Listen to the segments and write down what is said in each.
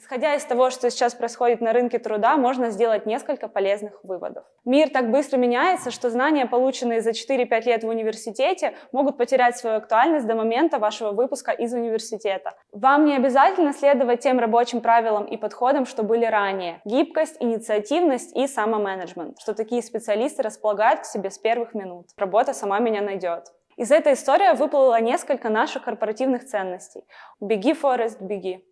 Исходя из того, что сейчас происходит на рынке труда, можно сделать несколько полезных выводов. Мир так быстро меняется, что знания, полученные за 4-5 лет в университете, могут потерять свою актуальность до момента вашего выпуска из университета. Вам не обязательно следовать тем рабочим правилам и подходам, что были ранее. Гибкость, инициативность и самоменеджмент, что такие специалисты располагают к себе с первых минут. Работа сама меня найдет. Из этой истории выплыло несколько наших корпоративных ценностей. Беги, Форест, беги.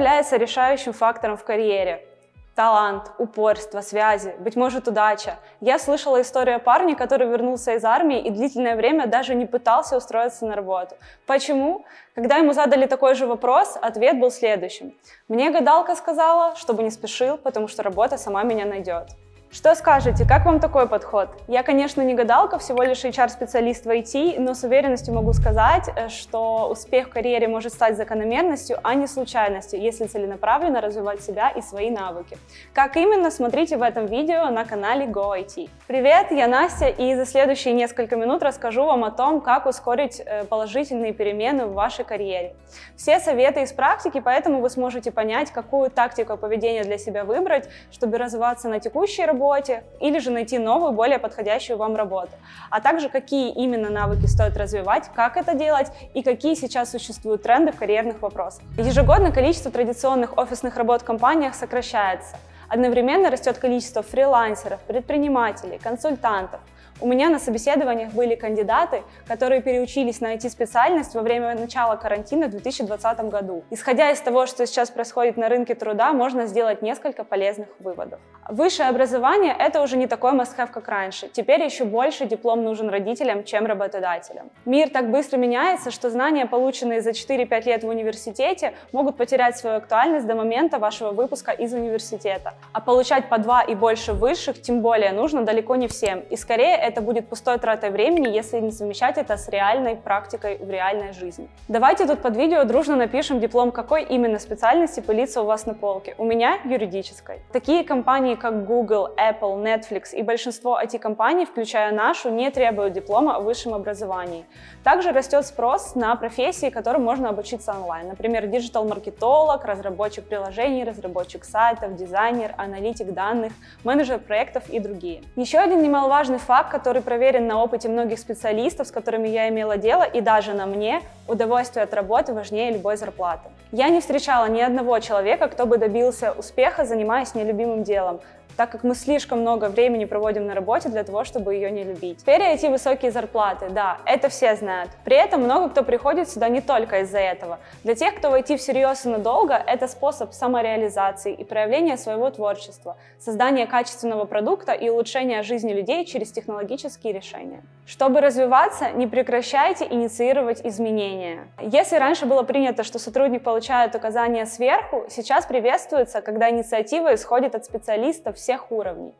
Является решающим фактором в карьере? Талант, упорство, связи, быть может, удача. Я слышала историю парня, который вернулся из армии и длительное время даже не пытался устроиться на работу. Почему? Когда ему задали такой же вопрос, ответ был следующим. Мне гадалка сказала, чтобы не спешил, потому что работа сама меня найдет. Что скажете, как вам такой подход? Я, конечно, не гадалка, всего лишь HR-специалист в IT, но с уверенностью могу сказать, э, что успех в карьере может стать закономерностью, а не случайностью, если целенаправленно развивать себя и свои навыки. Как именно, смотрите в этом видео на канале GoIT. Привет, я Настя, и за следующие несколько минут расскажу вам о том, как ускорить э, положительные перемены в вашей карьере. Все советы из практики, поэтому вы сможете понять, какую тактику поведения для себя выбрать, чтобы развиваться на текущей работе, работе или же найти новую, более подходящую вам работу. А также какие именно навыки стоит развивать, как это делать и какие сейчас существуют тренды в карьерных вопросах. Ежегодно количество традиционных офисных работ в компаниях сокращается. Одновременно растет количество фрилансеров, предпринимателей, консультантов – у меня на собеседованиях были кандидаты, которые переучились на IT-специальность во время начала карантина в 2020 году. Исходя из того, что сейчас происходит на рынке труда, можно сделать несколько полезных выводов. Высшее образование – это уже не такой must-have, как раньше. Теперь еще больше диплом нужен родителям, чем работодателям. Мир так быстро меняется, что знания, полученные за 4-5 лет в университете, могут потерять свою актуальность до момента вашего выпуска из университета. А получать по два и больше высших, тем более, нужно далеко не всем. И скорее это будет пустой тратой времени, если не совмещать это с реальной практикой в реальной жизни. Давайте тут под видео дружно напишем диплом какой именно специальности пылится у вас на полке. У меня юридической. Такие компании, как Google, Apple, Netflix и большинство IT-компаний, включая нашу, не требуют диплома о высшем образовании. Также растет спрос на профессии, которым можно обучиться онлайн. Например, диджитал-маркетолог, разработчик приложений, разработчик сайтов, дизайнер, аналитик данных, менеджер проектов и другие. Еще один немаловажный факт, который проверен на опыте многих специалистов, с которыми я имела дело, и даже на мне, удовольствие от работы важнее любой зарплаты. Я не встречала ни одного человека, кто бы добился успеха, занимаясь нелюбимым делом, так как мы слишком много времени проводим на работе для того, чтобы ее не любить. Сфере IT высокие зарплаты, да, это все знают. При этом много кто приходит сюда не только из-за этого. Для тех, кто войти всерьез и надолго, это способ самореализации и проявления своего творчества, создания качественного продукта и улучшения жизни людей через технологические решения. Чтобы развиваться, не прекращайте инициировать изменения. Если раньше было принято, что сотрудник получает указания сверху, сейчас приветствуется, когда инициатива исходит от специалистов всех уровней.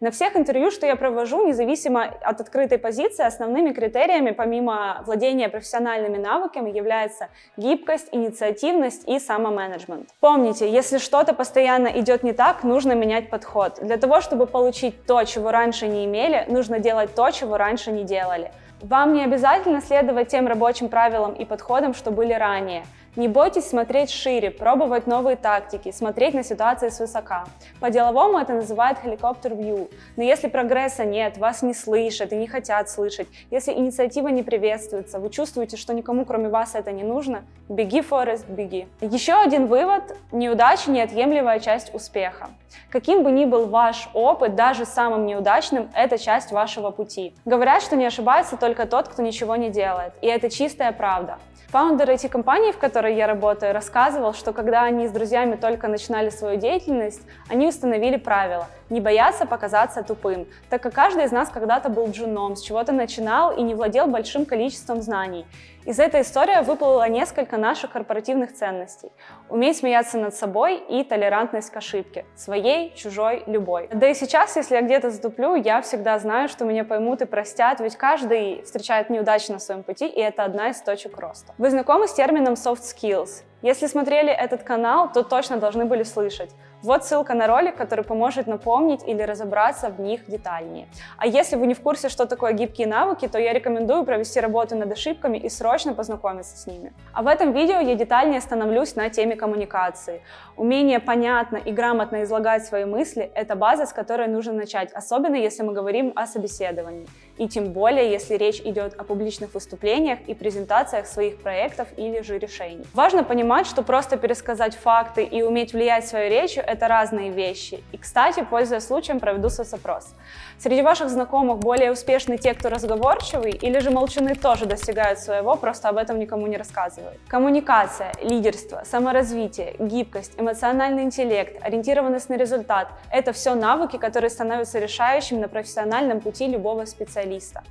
На всех интервью, что я провожу, независимо от открытой позиции, основными критериями, помимо владения профессиональными навыками, является гибкость, инициативность и самоменеджмент. Помните, если что-то постоянно идет не так, нужно менять подход. Для того, чтобы получить то, чего раньше не имели, нужно делать то, чего раньше не делали. Вам не обязательно следовать тем рабочим правилам и подходам, что были ранее. Не бойтесь смотреть шире, пробовать новые тактики, смотреть на ситуации свысока. По-деловому это называют view. Но если прогресса нет, вас не слышат и не хотят слышать, если инициатива не приветствуется, вы чувствуете, что никому кроме вас это не нужно, беги, Форест, беги. Еще один вывод – неудача – неотъемлемая часть успеха. Каким бы ни был ваш опыт, даже самым неудачным, это часть вашего пути. Говорят, что не ошибается только тот, кто ничего не делает. И это чистая правда. Фаундер этой компании, в которой я работаю, рассказывал, что когда они с друзьями только начинали свою деятельность, они установили правило не бояться показаться тупым, так как каждый из нас когда-то был джуном, с чего-то начинал и не владел большим количеством знаний. Из этой истории выплыло несколько наших корпоративных ценностей. Уметь смеяться над собой и толерантность к ошибке. Своей, чужой, любой. Да и сейчас, если я где-то затуплю, я всегда знаю, что меня поймут и простят, ведь каждый встречает неудачи на своем пути, и это одна из точек роста. Вы знакомы с термином soft skills? Если смотрели этот канал, то точно должны были слышать. Вот ссылка на ролик, который поможет напомнить или разобраться в них детальнее. А если вы не в курсе, что такое гибкие навыки, то я рекомендую провести работу над ошибками и срочно познакомиться с ними. А в этом видео я детальнее остановлюсь на теме коммуникации. Умение понятно и грамотно излагать свои мысли – это база, с которой нужно начать, особенно если мы говорим о собеседовании. И тем более, если речь идет о публичных выступлениях и презентациях своих проектов или же решений. Важно понимать, что просто пересказать факты и уметь влиять своей речью – это разные вещи. И, кстати, пользуясь случаем, проведу соцопрос. Среди ваших знакомых более успешны те, кто разговорчивый, или же молчуны тоже достигают своего, просто об этом никому не рассказывают. Коммуникация, лидерство, саморазвитие, гибкость, эмоциональный интеллект, ориентированность на результат – это все навыки, которые становятся решающими на профессиональном пути любого специалиста. israelista.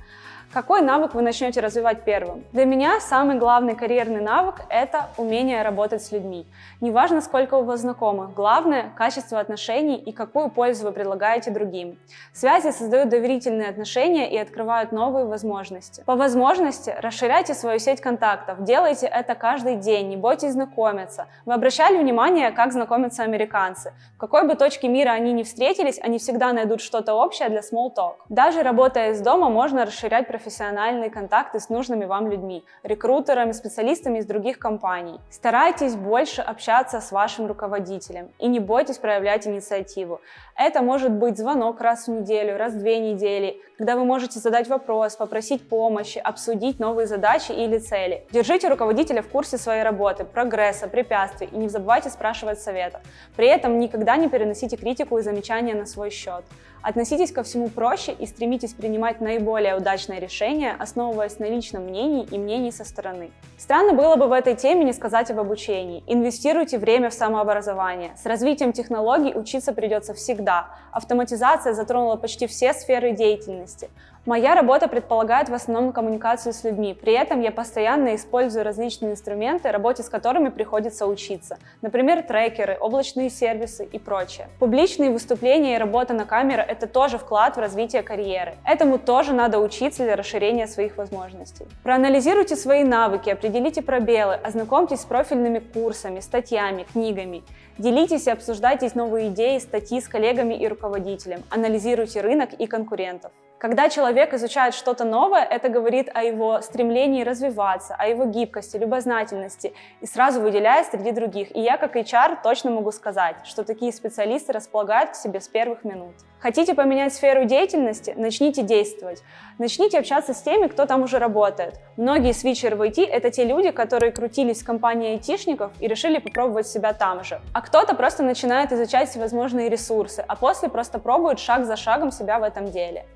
Какой навык вы начнете развивать первым? Для меня самый главный карьерный навык – это умение работать с людьми. Неважно, сколько у вас знакомых, главное – качество отношений и какую пользу вы предлагаете другим. Связи создают доверительные отношения и открывают новые возможности. По возможности расширяйте свою сеть контактов, делайте это каждый день, не бойтесь знакомиться. Вы обращали внимание, как знакомятся американцы? В какой бы точке мира они ни встретились, они всегда найдут что-то общее для small talk. Даже работая из дома, можно расширять профессиональные контакты с нужными вам людьми, рекрутерами, специалистами из других компаний. Старайтесь больше общаться с вашим руководителем и не бойтесь проявлять инициативу. Это может быть звонок раз в неделю, раз в две недели, когда вы можете задать вопрос, попросить помощи, обсудить новые задачи или цели. Держите руководителя в курсе своей работы, прогресса, препятствий и не забывайте спрашивать совета. При этом никогда не переносите критику и замечания на свой счет. Относитесь ко всему проще и стремитесь принимать наиболее удачное решение, основываясь на личном мнении и мнении со стороны. Странно было бы в этой теме не сказать об обучении. Инвестируйте время в самообразование. С развитием технологий учиться придется всегда. Автоматизация затронула почти все сферы деятельности. Моя работа предполагает в основном коммуникацию с людьми. При этом я постоянно использую различные инструменты, работе с которыми приходится учиться. Например, трекеры, облачные сервисы и прочее. Публичные выступления и работа на камеру – это тоже вклад в развитие карьеры. Этому тоже надо учиться для расширения своих возможностей. Проанализируйте свои навыки, определите пробелы, ознакомьтесь с профильными курсами, статьями, книгами. Делитесь и обсуждайте новые идеи, статьи с коллегами и руководителем. Анализируйте рынок и конкурентов. Когда человек изучает что-то новое, это говорит о его стремлении развиваться, о его гибкости, любознательности и сразу выделяет среди других. И я, как HR, точно могу сказать, что такие специалисты располагают к себе с первых минут. Хотите поменять сферу деятельности? Начните действовать. Начните общаться с теми, кто там уже работает. Многие свитчеры в IT — это те люди, которые крутились в компании айтишников и решили попробовать себя там же. А кто-то просто начинает изучать всевозможные ресурсы, а после просто пробует шаг за шагом себя в этом деле.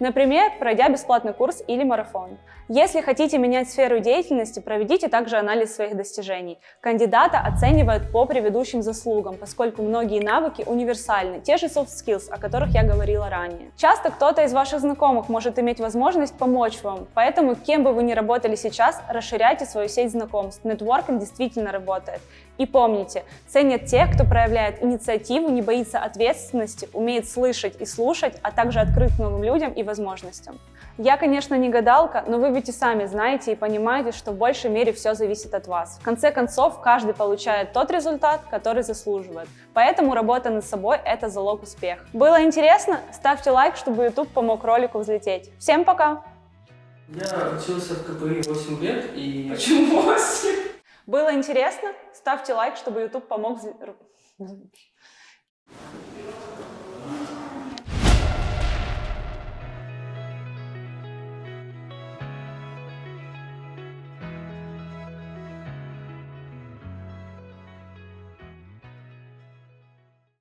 Например, пройдя бесплатный курс или марафон. Если хотите менять сферу деятельности, проведите также анализ своих достижений. Кандидата оценивают по предыдущим заслугам, поскольку многие навыки универсальны, те же soft skills, о которых я говорила ранее. Часто кто-то из ваших знакомых может иметь возможность помочь вам, поэтому кем бы вы ни работали сейчас, расширяйте свою сеть знакомств. Нетворкинг действительно работает. И помните, ценят тех, кто проявляет инициативу, не боится ответственности, умеет слышать и слушать, а также открыт к новым людям и возможностям. Я, конечно, не гадалка, но вы ведь и сами знаете и понимаете, что в большей мере все зависит от вас. В конце концов, каждый получает тот результат, который заслуживает. Поэтому работа над собой – это залог успеха. Было интересно? Ставьте лайк, чтобы YouTube помог ролику взлететь. Всем пока! Я учился в КПИ 8 лет и... Почему 8? Было интересно? Ставьте лайк, чтобы YouTube помог...